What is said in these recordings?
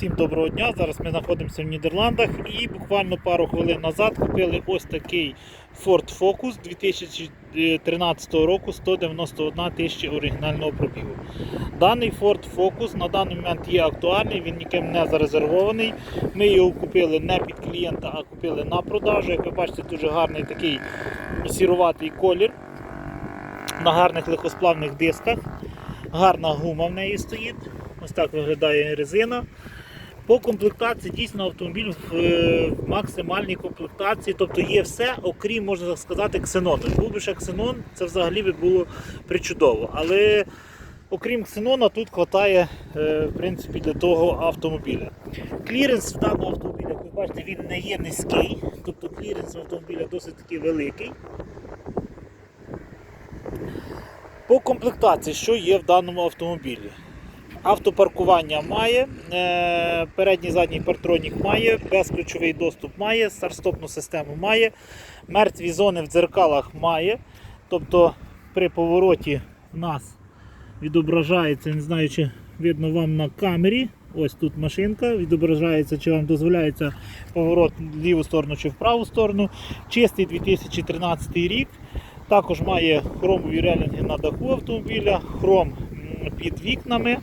Всім доброго дня. Зараз ми знаходимося в Нідерландах і буквально пару хвилин назад купили ось такий Ford Focus 2013 року 191 тисяча оригінального пробігу. Даний Ford Focus на даний момент є актуальний, він ніким не зарезервований. Ми його купили не під клієнта, а купили на продажу. Як ви бачите, дуже гарний такий сіруватий колір на гарних легкосплавних дисках. Гарна гума в неї стоїть. Ось так виглядає резина. По комплектації дійсно автомобіль в, е, в максимальній комплектації, тобто є все, окрім, можна сказати, ксенону. Був би ще ксенон, це взагалі би було причудово. Але окрім ксенона, тут вистачає в принципі, для того автомобіля. Кліренс в даного автомобіля, як ви бачите, він не є низький, тобто кліренс автомобіля досить таки великий. По комплектації, що є в даному автомобілі? Автопаркування має, е, передній задній партронік має, безключовий доступ має, старстопну систему має, мертві зони в дзеркалах має. Тобто при повороті в нас відображається, не знаю, чи видно вам на камері. Ось тут машинка, відображається, чи вам дозволяється поворот в ліву сторону чи в праву сторону. Чистий 2013 рік. Також має хромові релінги на даху автомобіля, хром під вікнами.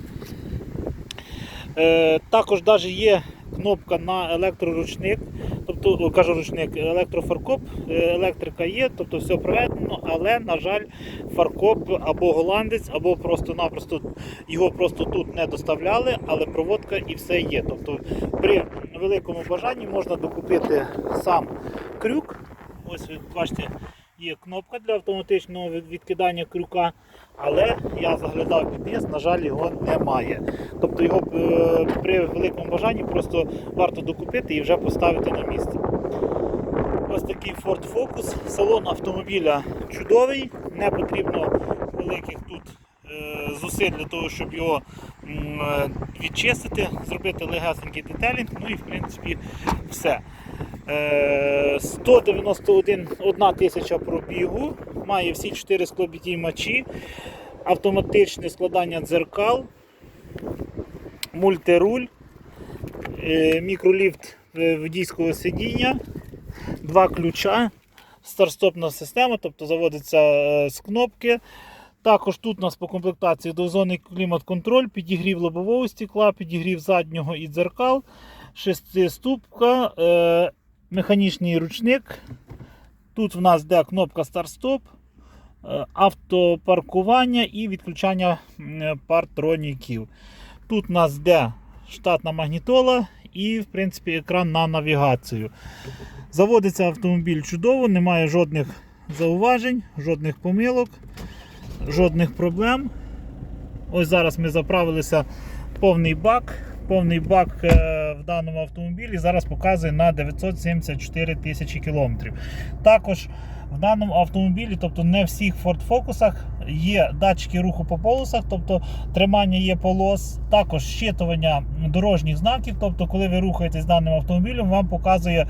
Е, також навіть є кнопка на електроручник, тобто кажу ручник, електрофаркоп, е, електрика є, тобто все проведено, але, на жаль, фаркоп або голландець, або просто-напросто його просто тут не доставляли, але проводка і все є. Тобто при великому бажанні можна докупити сам крюк. Ось бачите, є кнопка для автоматичного відкидання крюка, але я заглядав під на жаль, його немає. Тобто його е, при великому бажанні просто варто докупити і вже поставити на місце. Ось такий Ford Focus. Салон автомобіля чудовий, не потрібно великих тут е, зусиль для того, щоб його е, відчистити, зробити легесенький детелінг, ну і в принципі все. Е, 191 одна тисяча пробігу, має всі 4 склопідіймачі, автоматичне складання дзеркал, мультируль, е, мікроліфт е, водійського сидіння, два ключа, старстопна система, тобто заводиться е, з кнопки. Також тут у нас по комплектації дозонний клімат-контроль, підігрів лобового стекла, підігрів заднього і дзеркал, шестиступка, е, механічний ручник. Тут в нас де кнопка старт-стоп, е, автопаркування і відключання партроніків. Тут у нас де штатна магнітола і, в принципі, екран на навігацію. Заводиться автомобіль чудово, немає жодних зауважень, жодних помилок, жодних проблем. Ось зараз ми заправилися повний бак. Повний бак е, в даному автомобілі зараз показує на 974 тисячі кілометрів. Також в даному автомобілі, тобто не всіх Ford Focus, є датчики руху по полосах, тобто тримання є полос, також щитування дорожніх знаків. Тобто, коли ви рухаєтесь даним автомобілем, вам показує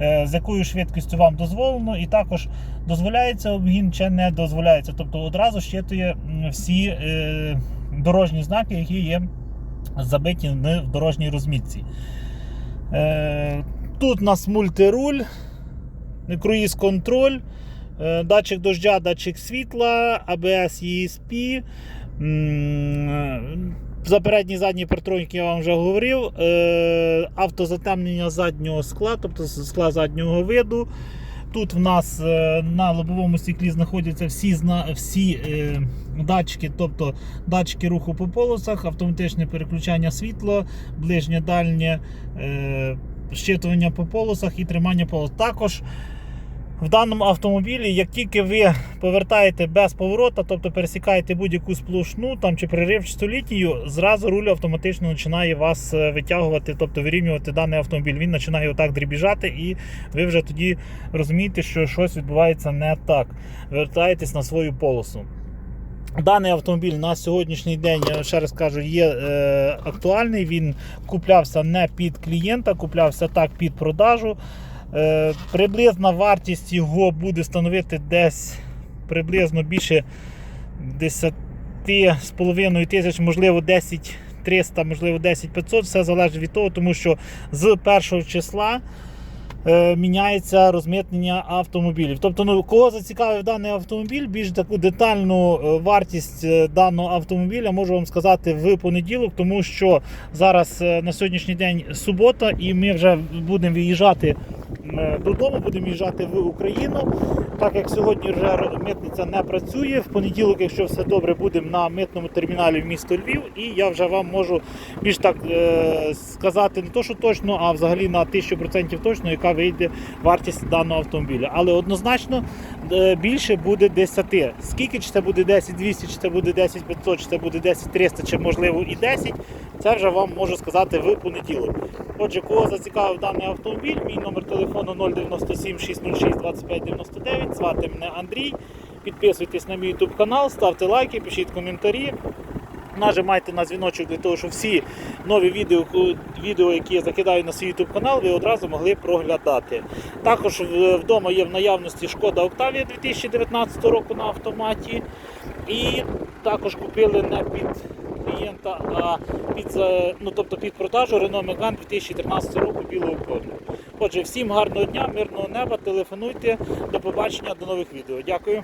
е, з якою швидкістю вам дозволено, і також дозволяється обгін чи не дозволяється. Тобто одразу щитує всі е, дорожні знаки, які є забиті в дорожній розмітці. Е, Тут у нас мультируль, круїз контроль, е, датчик дождя, датчик світла, ABS ESP. м, За передній задній партронік я вам вже говорив. Е, Автозатемнення заднього скла, тобто скла заднього виду. Тут в нас е, на лобовому стеклі знаходяться всі, всі е, датчики, тобто датчики руху по полосах, автоматичне переключання світла, ближнє дальнє е, щитування по полосах і тримання полос. Також в даному автомобілі, як тільки ви повертаєте без поворота, тобто пересікаєте будь-яку сплошну там, чи приривчасту літію, зразу руль автоматично починає вас е, витягувати, тобто вирівнювати даний автомобіль. Він починає отак дрібіжати, і ви вже тоді розумієте, що щось відбувається не так. Вертаєтесь на свою полосу. Даний автомобіль на сьогоднішній день, я ще раз кажу, є е, актуальний. Він куплявся не під клієнта, куплявся так під продажу. Е, приблизна вартість його буде становити десь приблизно більше 10,5 тисяч, можливо 10 300, можливо 10 500, все залежить від того, тому що з першого числа е, міняється розмитнення автомобілів. Тобто, ну, кого зацікавив даний автомобіль, більш таку детальну е, вартість даного автомобіля можу вам сказати в понеділок, тому що зараз на сьогоднішній день субота, і ми вже будемо виїжджати додому, будемо їжджати в Україну. Так як сьогодні вже митниця не працює, в понеділок, якщо все добре, будемо на митному терміналі в місто Львів, і я вже вам можу більш так е, сказати, не то, що точно, а взагалі на 1000% точно, яка вийде вартість даного автомобіля. Але однозначно е, більше буде 10. Скільки чи це буде 10 200, чи це буде 10 500, чи це буде 10 300, чи можливо і 10, це вже вам можу сказати в понеділок. Отже, кого зацікавив даний автомобіль, мій номер телефону 097 606 25 99, звати мене Андрій. Підписуйтесь на мій YouTube канал, ставте лайки, пишіть коментарі. Нажимайте на дзвіночок для того, щоб всі нові відео, відео, які я закидаю на свій YouTube канал, ви одразу могли проглядати. Також вдома є в наявності шкода Octavia 2019 року на автоматі. І також купили не під клієнта, а під, ну, тобто під продажу Renault Megane 2013 року білого кольору. Отже, всім гарного дня, мирного неба, телефонуйте. До побачення, до нових відео. Дякую.